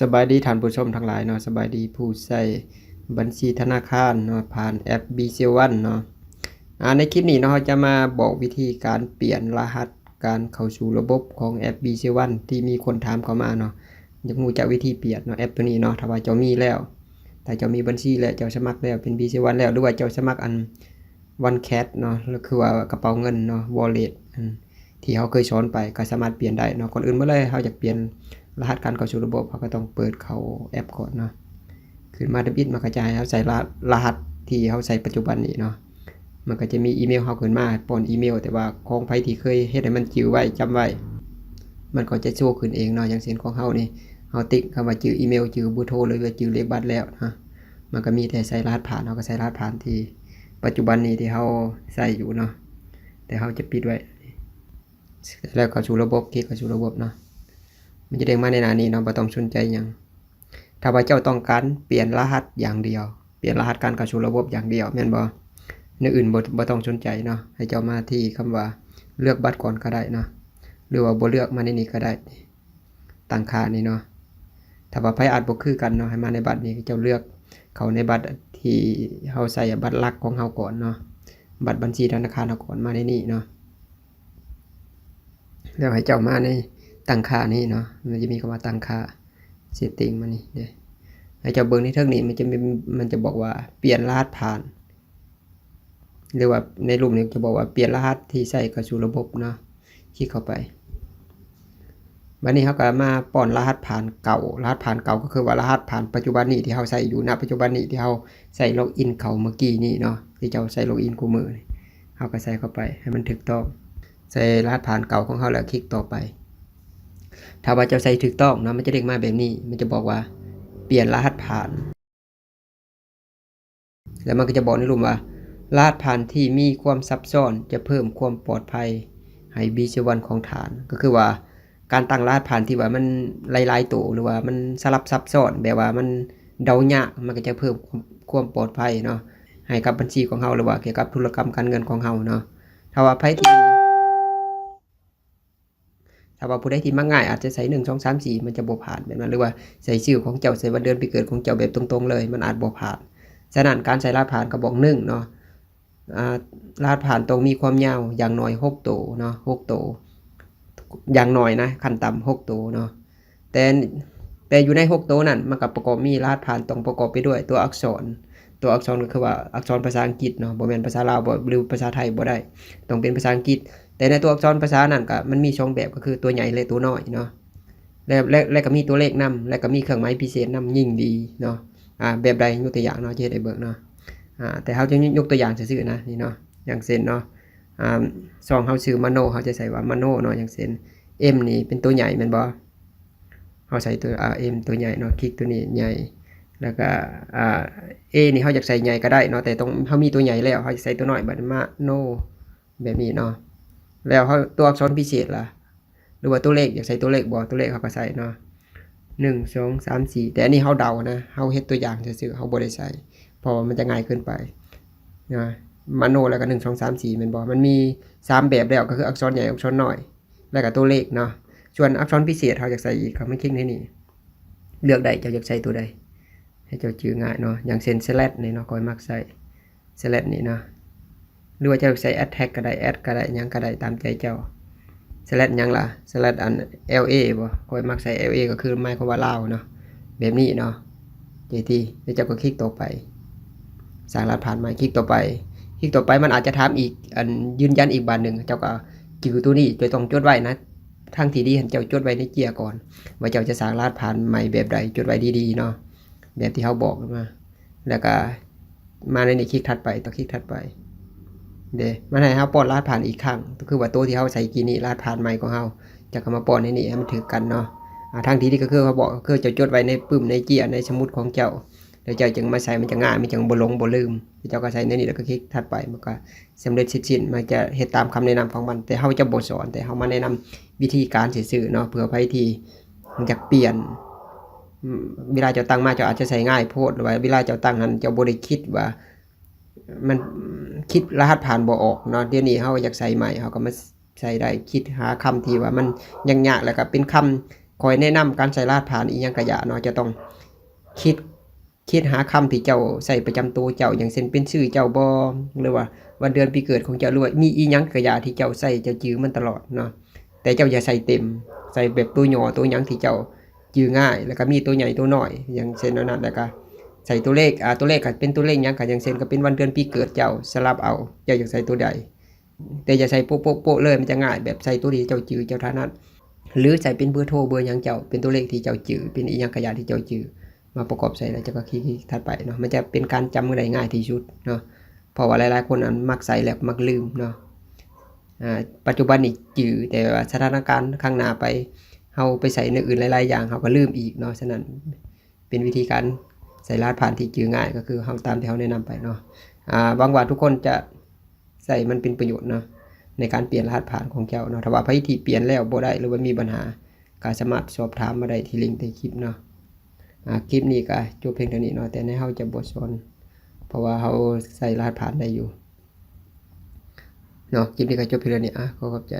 สบายดีท่านผู้ชมทั้งหลายเนาะสบายดีผู้ใช้บัญชีธนาคารเนาะผ่านแอป BC1 เนาะอ่าในคลิปนี้เนาะจะมาบอกวิธีการเปลี่ยนรหัสการเข้าสู่ระบบของแอป BC1 ที่มีคนถามเข้ามาเนาะอยากรู้จักวิธีเปลี่ยนเนาะแอปตัวนี้เนาะถ้าว่าเจ้ามีแล้ว แต่เจ้ามีบัญชีแล้วเจ้าสมัครแล้วเป็น BC1 แล้วหรือว่าเจ้าสมัครอัน One Cat เนาะแล้วคือว่ากระเป๋าเงินเนาะ wallet ที่เขาเคยสอนไปก็สามารถเปลี่ยนได้เนาะก่อนอื่นเมื่อเลยเขาอยากเปลี่ยน รหัสการเข้าสู่ระบบเขาก็ต้องเปิดเข้าแอปก่อนเนาะขึ้นมาดับอิดมากระจายเขาใส่รหัสที่เขาใส่ปัจจุบันนี้เนาะมันก็จะมีอีเมลเขาขึ้นมาป้อนอีเมล แต่ว่าของไผที่เคยเฮ็ดให้มันจิ๋วไว้จำไว้ มันก็จะโชว์ขึ้นเองเนาะอย่างเช่นของเฮานี่เฮาติ๊กคำว่าจื่ออีเมลจื่อบอร์โทรหรือว่าจื่อเลขบัตรแล้วนะมันก็มีแต่ใส่รหัสผ่านเฮาก็ใส่รหัสผ่านที่ปัจจุบันนี้ที่เฮาใส่อยู่เนาะแต่เฮาจะปิดไว้แล้วเข้าสู่ระบบคลิกเข้าสู่ระบบเนาะ มันจะเด้งมาในหน้านี้เนาะบ่ต้องสนใจหยังถ้าว่าเจ้าต้องการเปลี่ยนรหัสอย่างเดียว เปลี่ยนรหัสการเข้าสู่ระบบอย่างเดียวแม่นบ่เนื้ออื่นบ่บ่ต้องสนใจเนาะให้เจ้ามาที่คำว่าเลือกบัตรก่อนก็ได้เนาะหรือว่าบ่เลือกมาในนี้ก็ได้ตั้งค่านี่เนาะถ้าว่าไผอาจบ่คือกันเนาะให้มาในบัตรนี้เจ้าเลือกเข้าในบัตรที่เฮาใส่บัตรหลักของเฮาก่อนเนาะบัตรบัญชีธนาคารเฮาก่อนมาในนี้เนาะแล้วให้เจ้ามาใน ตั้งค่านี่เนาะมันจะมีคำว่าตั้งค่า setting มานี่เด้ให้เจ้าเบิ่งในเทิงนี้มันจะมีมันจะบอกว่าเปลี่ยนรหัสผ่านหรือว่าในรูปนี้จะบอกว่าเปลี่ยนรหัสที่ใส่เข้าสู่ระบบเนาะคลิกเข้าไปวันนี้เขาก็มาป้อนรหัสผ่านเก่ารหัสผ่านเก่าก็คือว่ารหัสผ่านปัจจุบันนี้ที่เขาใส่อยู่ณปัจจุบันนี้ที่เขาใส่ล็อกอินเขาเมื่อกี้นี่เนาะที่เจ้าใส่ล็อกอินคู่มือเขาก็ใส่เข้าไปให้มันถูกต้องใส่รหัสผ่านเก่าของเขาแล้วคลิกต่อไป ถ้าว่าเจ้าใส่ถูกต้องนะมันจะเด้งมาแบบนี้ มันจะบอกว่าเปลี่ยนรหัสผ่าน แล้วมันก็จะบอกในรูปว่ารหัสผ่านที่มีความซับซ้อนจะเพิ่มความปลอดภัยให้บีชวันของฐาน ก็คือว่า การตั้งรหัสผ่านที่ว่ามันหลายๆตัวหรือว่ามันสลับซับซ้อนแบบว่ามันเดายากมันก็จะเพิ่มความปลอดภัยเนาะให้กับบัญชีของเฮาหรือว่าเกี่ยวกับธุรกรรมการเงินของเฮาเนาะถ้าว่าไผที่ ถ้าว่าผู้ใดที่มักง่ายอาจจะใส่หนึ่งสองสามสี่มันจะบ่ผ่านแบบนั้นหรือว่าใส่ชื่อของเจ้าใส่วันเดือนปีเกิดของเจ้าแบบตรงๆเลย มันอาจบ่ผ่านฉะนั้นการใส่รหัสผ่านก็บอกหนึ่งเนาะอ่ารหัสผ่านตรงมีความยาวอย่างน้อยหกตัวเนาะหกตัวอย่างน้อยนะขั้นต่ำหกตัวเนาะแต่แต่อยู่ในหกตัวนั้นมันก็ประกอบมีรหัสผ่านตรงประกอบไปด้วยตัวอักษร ตัวอักษรก็คือว่าอักษรภาษาอังกฤษเนาะบ่แม่นภาษาลาวบ่หรือภาษาไทยบ่ได้ต้องเป็นภาษาอังกฤษ แต่ในตัวอักษรภาษานั้นก็มันมีสองแบบก็คือตัวใหญ่และตัวน้อยเนาะแล้วและและก็มีตัวเลขนํและก็มีเครื่องหมายพิเศษนํยิ่งดีเนาะอ่าแบบใดยกตัวอย่างเนาะจะได้เบิ่งเนาะอ่าแต่เฮาจะยกตัวอย่างซื่อๆนะนี่เนาะอย่างเช่นเนาะอ่าซองเฮาชื่อมโนเฮาจะใส่ว่ามโนเนาะอย่างเช่น M นี่เป็นตัวใหญ่แม่นบ่เฮาใส่ตัวอ่า M ตัวใหญ่เนาะคลิกตัวนี้ใหญ่แล้วก็อ่า A นี่เฮาอยากใส่ใหญ่ก็ได้เนาะแต่ตรงเฮามีตัวใหญ่แล้วเฮาจะใส่ตัวน้อยบัดมาโนแบบนี้เนาะ แล้วเขาตัวอักษรพิเศษล่ะหรือว่าตัวเลขอยากใส่ตัวเลขบอกตัวเลขเขาก็ใส่เนาะหนึ่งสองสามสี่แต่อันนี้เขาเดานะเขาเฮ็ดตัวอย่างซื่อเขาบ่ได้ใส่พอมันจะง่ายเกินไปนะมโนแล้วก็หนึ่งสองสามสี่มันบอกมันมีสามแบบแล้วก็คืออักษรใหญ่อักษรน้อย แล้วก็ตัวเลขเนาะส่วนอักษรพิเศษเขาอยากใส่อีกเขาไม่คลิกในนี่เลือกได้จ้าอยากใส่ตัวใดให้เจ้าจื้อง่ายเนาะอย่างเช่น slash นี่เนาะคอยมักใส่ slash นี่เนาะ หรือว่าจะใส่ add tag ก็ได้ add ก็ได้ยังก็ได้ตามใจเจ้า select ยังล่ะ select อัน LA บ่คอยมักใส่ LA ก็คือหมายความว่าลาวเนาะแบบนี้เนาะเจทีแล้วเจ้าก็คลิกต่อไปสร้างรหัสผ่านใหม่คลิกต่อไปคลิกต่อไปมันอาจจะถามอีกอันยืนยันอีกบานหนึ่งเจ้าก็จือตัวนี้จะต้องจดไว้นะทางที่ดีเห็นเจ้าจดไว้ในเกียร์ก่อน ว่าเจ้าจะสร้างรหัสผ่านใหม่แบบใดจดไว้ดีๆเนาะแบบที่เขาบอกมา แล้วก็มาในนี้คลิกถัดไปต่อคลิกถัดไป เดมันให้เฮาป้อนรหัสผ่านอีกครั้งก็คือว่าตัวที่เฮาใส่กีนี่รหัสผ่านใหม่ของเฮาจะเข้ามาป้อนในนี้ให้มันถือกันเนาะทางที่ดีก็คือเขาบอกคือจะจดไว้ในปึ้มในเกียร์ในสมุดของเจ้าแล้วเจ้าจึงมาใส่มันจะง่ายมันจึงบ่หลงบ่ลืมเจ้าก็ใส่ในนี้แล้วก็คลิกถัดไปมันก็สำเร็จเร็จสิ้นมันจะเฮ็ดตามคำแนะนำของมัน แต่เฮาจะบ่สอนแต่เฮามาแนะนำวิธีการซื่อเนาะเผื่อไผที่อยากเปลี่ยนเวลาเจ้าตั้งมาเจ้าอาจจะใส่ง่ายโพดหรือว่าเวลาเจ้าตั้งนั้นเจ้าบ่ได้คิดว่ามัน คิดรหัสผ่านบ่ออกเนาะเดี๋ยวนี้เฮาอยากใส่ใหม่เฮาก็มาใส่ได้คิดหาคำที่ว่ามันยากๆแล้วก็เป็นคำคอยแนะนำการใส่รหัสผ่านอีหยังก็อย่าเนาะจะต้องคิดคิดหาคำที่เจ้าใส่ประจำตัวเจ้าอย่างเช่นเป็นชื่อเจ้าบ่หรือว่าวันเดือนปีเกิดของเจ้าหรือว่ามีอีหยังก็อย่าที่เจ้าใส่เจ้าจื้อมันตลอดเนาะแต่เจ้าอย่าใส่เต็ม ใส่แบบตัวหย่อตัวหยังที่เจ้าจื้อง่าย แล้วก็มีตัวใหญ่ตัวน้อยอย่างเช่นนั้นนะแล้วก็ ใส่ตัวเลขอ่าตัวเลขก็เป็นตัวเลขหยังก็อย่างเช่นก็เป็นวันเดือนปีเกิดเจ้าสลับเอาเจ้าอยากใส่ตัวใด แต่อย่าใส่โป๊ะโป๊ะโป๊ะเลยมันจะง่ายแบบใส่ตัวที่เจ้าจื้อเจ้าถนัดหรือใส่เป็นเบอร์โทรเบอร์หยังเจ้าเป็นตัวเลขที่เจ้าจื้อเป็นอีหยังขยะที่เจ้าจื้อมาประกอบใส่แล้วเจ้าก็คลิกๆถัดไปเนาะมันจะเป็นการจำได้ง่ายที่สุดเนาะเพราะว่าหลายๆคนอันมักใส่แล้วมักลืมเนาะอ่าปัจจุบันนี่จื้อแต่ว่าสถานการณ์ข้างหน้าไปเฮาไปใส่ในอื่นหลาย ๆ อย่างเฮาก็ลืมอีกเนาะฉะนั้นเป็นวิธีการ ใส่รหัสผ่านที่จื้อง่ายก็คือเฮาตามที่เฮาแนะนำไปเนาะอ่าหวังว่าทุกคนจะใส่มันเป็นประโยชน์เนาะในการเปลี่ยนรหัสผ่านของเจ้าเนาะถ้าว่าไผที่เปลี่ยนแล้วบ่ได้หรือว่ามีปัญหาก็สามารถสอบถามมาได้ที่ลิงก์ใต้คลิปเนาะอ่าคลิปนี้ก็จบเพียงเท่านี้เนาะแต่ในเฮาจะบ่สอนเพราะว่าเฮาใส่รหัสผ่านได้อยู่เนาะคลิปนี้ก็จบเพียงเท่านี้อะขอขอบใจ